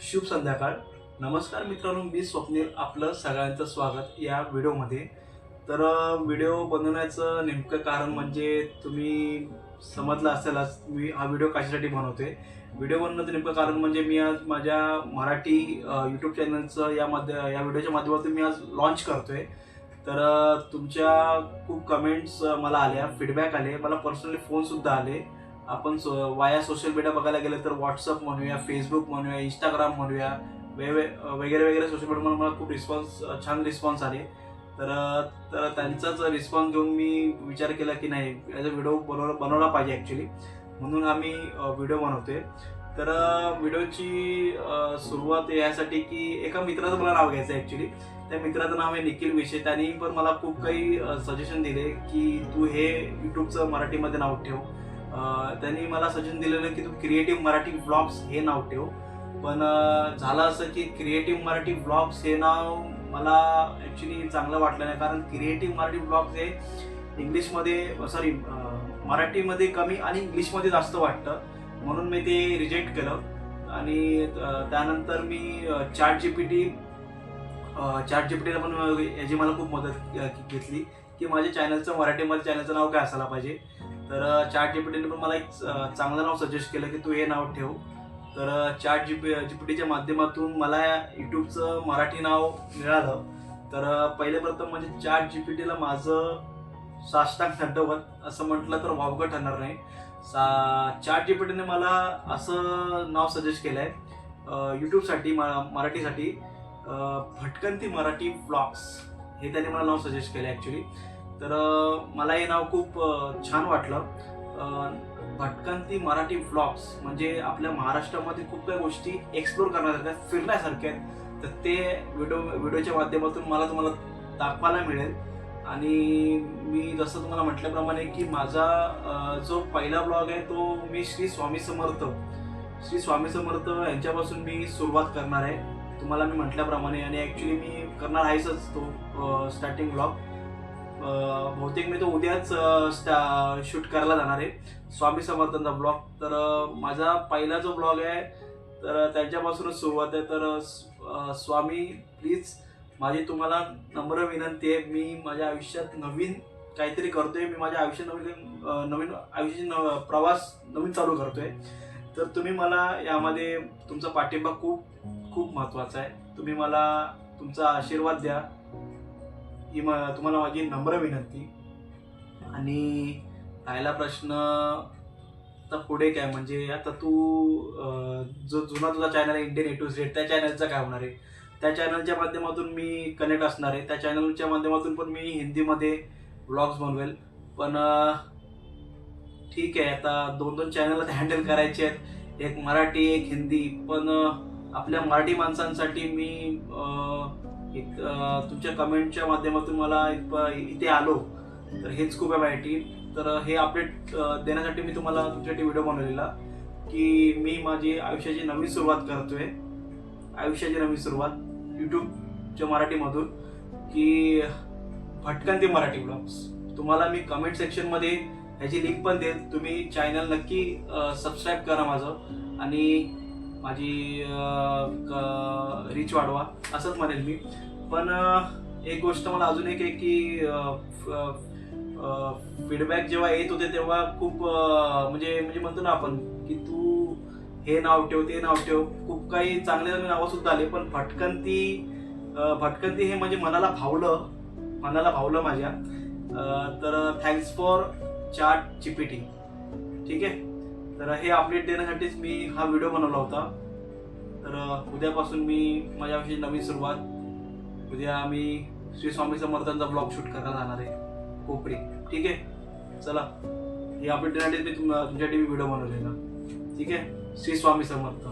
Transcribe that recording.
शुभ संध्याकाळ. नमस्कार मित्रांनो मी स्वप्नील आपलं सगळ्यांचं स्वागत या व्हिडिओमध्ये. तर व्हिडिओ बनवण्याचं नेमकं कारण म्हणजे तुम्ही समजलं असेलच मी हा व्हिडिओ कशासाठी बनवतोय. व्हिडिओ बनवण्याचं नेमकं कारण म्हणजे मी आज माझ्या मराठी यूट्यूब चॅनलचं या मध्ये या व्हिडिओच्या माध्यमातून मी आज लॉन्च करतोय. तर तुमच्या खूप कमेंट्स मला आल्या फीडबॅक आले मला पर्सनली फोनसुद्धा आले. आपण सो वाया सोशल मीडिया बघायला गेलं तर व्हॉट्सअप म्हणूया फेसबुक म्हणूया इंस्टाग्राम म्हणूया वेगवे वगैरे वगैरे सोशल मीडियावर मला खूप रिस्पॉन्स छान रिस्पॉन्स आले. तर तर त्यांचाच रिस्पॉन्स घेऊन मी विचार केला की नाही याचा व्हिडिओ बनवला बनवला पाहिजे ॲक्च्युली म्हणून आम्ही व्हिडिओ बनवतोय. तर व्हिडिओची सुरुवात यासाठी की एका मित्राचं मला नाव घ्यायचं आहे ॲक्च्युली त्या मित्राचं नाव आहे निखिल विषय त्यांनी पण मला खूप काही सजेशन दिले की तू हे यूट्यूबचं मराठीमध्ये नाव ठेव. त्यांनी मला सजेशन दिलेलं की तू क्रिएटिव्ह मराठी ब्लॉग्स हे नाव ठेव. पण झालं असं की क्रिएटिव्ह मराठी ब्लॉग्स हे नाव मला ॲक्च्युली चांगलं वाटलं नाही. कारण क्रिएटिव्ह मराठी ब्लॉग्स हे इंग्लिशमध्ये सॉरी मराठीमध्ये कमी आणि इंग्लिशमध्ये जास्त वाटतं. म्हणून मी ते रिजेक्ट केलं. आणि त्यानंतर मी chat G P T chat G P टीला पण याची मला खूप मदत घेतली की माझ्या चॅनलचं मराठीमध्ये चॅनलचं नाव काय असायला पाहिजे. तर चॅट जीपीटीने पण मला एक चांगलं नाव सजेस्ट केलं की तू हे नाव ठेव. तर चार्ट जीपी जीपीटीच्या माध्यमातून मला यूट्यूबचं मराठी नाव मिळालं. तर पहिले प्रथम म्हणजे चॅट जीपीटीला माझं साष्टांग दंडवत असं म्हटलं तर वावगं ठरणार नाही. सा चार्ट जीपीटीने मला असं नाव सजेस्ट केलं आहे यूट्यूबसाठी मराठीसाठी भटकंती मराठी ब्लॉग्स हे त्याने मला नाव सजेस्ट केलं ॲक्च्युली तर मला हे नाव खूप छान वाटलं. भटकंती मराठी व्लॉग्स म्हणजे आपल्या महाराष्ट्रामध्ये खूप काही गोष्टी एक्सप्लोर करण्यासारख्या फिरण्यासारख्या आहेत. तर ते व्हिडिओ व्हिडिओच्या माध्यमातून मला तुम्हाला दाखवायला मिळेल. आणि मी जसं तुम्हाला म्हटल्याप्रमाणे की माझा जो पहिला ब्लॉग आहे तो मी श्री स्वामी समर्थ. श्री स्वामी समर्थ यांच्यापासून मी सुरुवात करणार आहे. तुम्हाला मी म्हटल्याप्रमाणे आणि ॲक्च्युली मी करणार आहेच तो स्टार्टिंग ब्लॉग बहुतेक मी तो उद्याच शूट करायला जाणार आहे. स्वामी समर्थांचा ब्लॉग. तर माझा पहिला जो ब्लॉग आहे तर त्यांच्यापासूनच सुरुवात आहे. तर स्वामी प्लीज माझी तुम्हाला नम्र विनंती आहे. मी माझ्या आयुष्यात नवीन काहीतरी करतोय. मी माझ्या आयुष्यात नवीन नवीन आयुष्याची नव प्रवास नवीन चालू करतोय. तर तुम्ही मला यामध्ये तुमचा पाठिंबा खूप खूप महत्त्वाचा आहे. तुम्ही मला तुमचा आशीर्वाद द्या. ही म तुम्हाला माझी नम्र विनंती. आणि राहिला प्रश्न तर पुढे काय? म्हणजे आता तू जो जुना तुझा चॅनल आहे इंडियन ए टू झेड त्या चॅनलचा काय होणार आहे? त्या चॅनलच्या माध्यमातून मी कनेक्ट असणार आहे. त्या चॅनलच्या माध्यमातून पण मी हिंदीमध्ये ब्लॉग्स बनवेल. पण ठीक आहे आता दोन दोन चॅनल हँडल करायचे आहेत. एक मराठी एक हिंदी. पण आपल्या मराठी माणसांसाठी मी एक तुमच्या कमेंटच्या माध्यमातून मला इथे आलो. तर हेच खूप आहे माहिती तर हे अपडेट देण्यासाठी मी तुम्हाला तुमच्यासाठी व्हिडिओ बनवलेला की मी माझी आयुष्याची नवीन सुरुवात करतोय. आयुष्याची नवीन सुरुवात यूट्यूबच्या मराठीमधून की भटकंती मराठी ब्लॉग्स तुम्हाला मी कमेंट सेक्शनमध्ये ह्याची लिंक पण देईल तुम्ही चॅनल नक्की सबस्क्राईब करा माझं. आणि माझी रीच वाढवा असंच म्हणेल मी. पण एक गोष्ट मला अजून एक आहे की फीडबॅक जेव्हा येत होते तेव्हा खूप म्हणजे म्हणजे म्हणतो ना आपण की तू हे नाव ठेव ते नाव ठेव. खूप काही चांगले चांगले नावं सुद्धा आले पण भटकंती भटकन भटकंती हे म्हणजे मनाला भावलं मनाला भावलं माझ्या. तर थँक्स फॉर चार्ट जीपीटी ठीक आहे? तर हे अपडेट देण्यासाठीच मी हा व्हिडिओ बनवला होता. तर उद्यापासून मी माझ्याविषयी नवीन सुरुवात. उद्या मी श्री स्वामी समर्थांचा ब्लॉग शूट करायला जाणार आहे कोपरी. ठीक आहे? चला. हे अपडेट देण्यासाठी मी तुम तुमच्यासाठी व्हिडिओ बनवलेला. ठीक आहे? श्री स्वामी समर्थ.